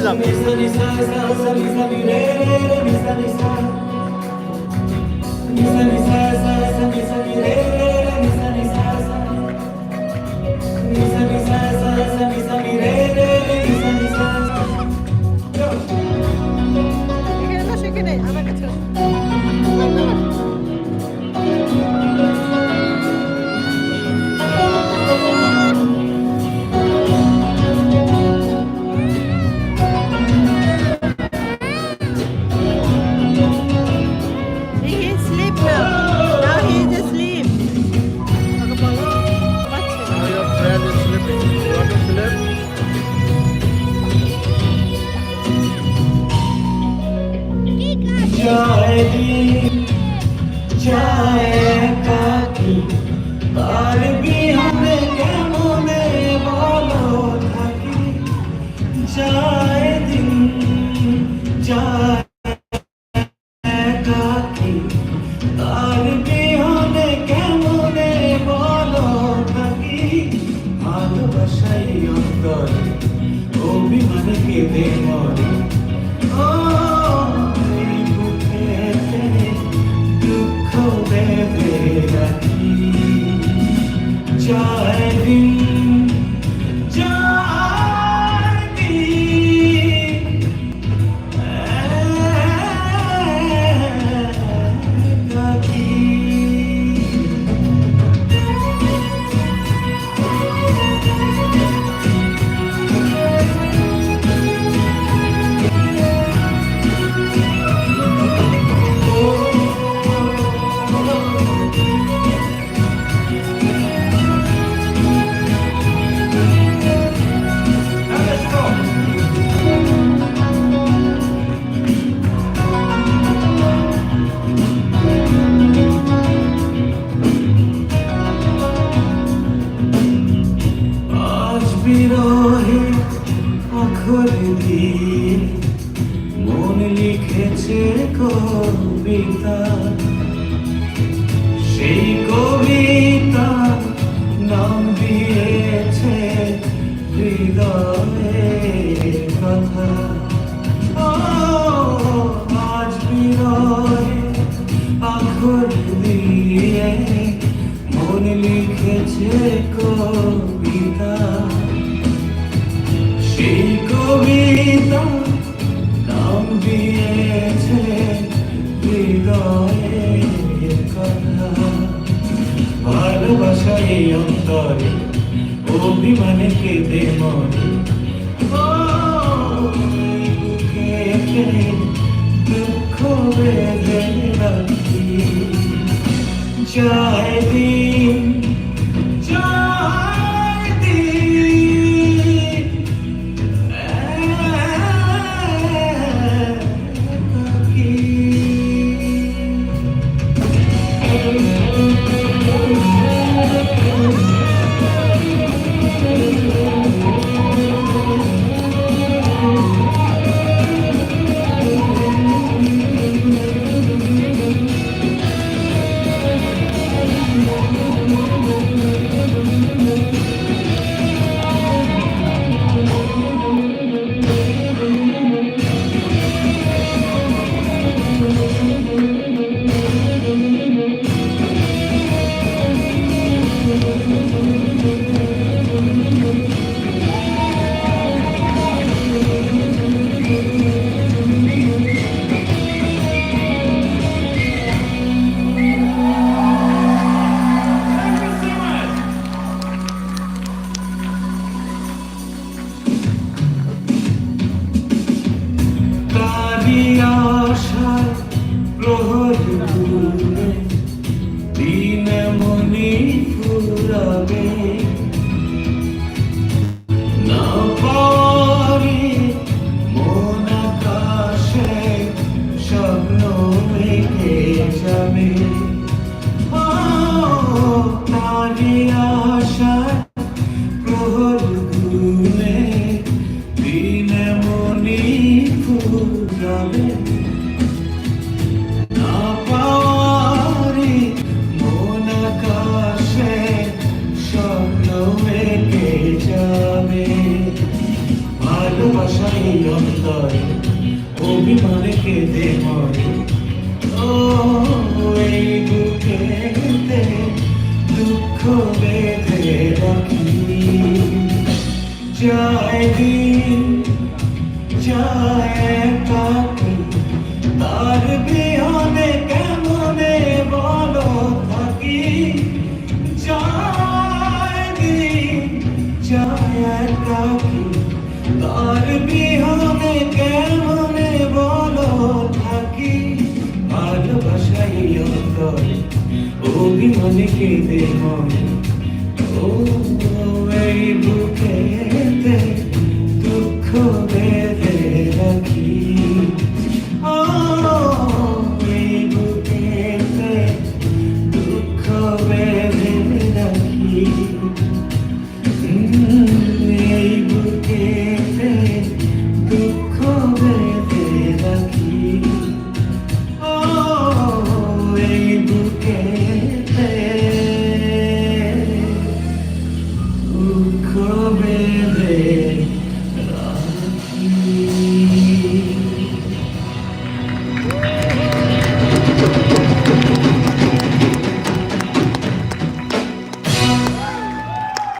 যান এখানে জয় দিন জয় কাকি তার বিহানে কেমনে বলো থাকি জয় দিন জয় কাকি তার বিহানে কেমনে বলো থাকি ভালোবাসাই অন্তরে অভিমানে কেঁদে মরে ও লিখেছে কবিতা, সেই কবিতা নাম দিয়েছে হৃদয়ের কথা। আজ বিরহে আখর দিয়ে মন লিখেছে কবিতা ভালোবাসা এই অন্তরে অভিমানে কেঁদে মরে দুঃখ বেঁধে রাখি। জয় মেঘে যাবে তারি মনি ফুরাবে মন আকাশে স্বপ্ন এঁকে যাবে ভালোবাসাই অন্ত অভিমানে খেতে মরে ও এই বুকেতে দুঃখ বেঁধে রাখি। যায় দিন যায় অভিমানে কেঁদে মন ও এই বুকেতে দুঃখ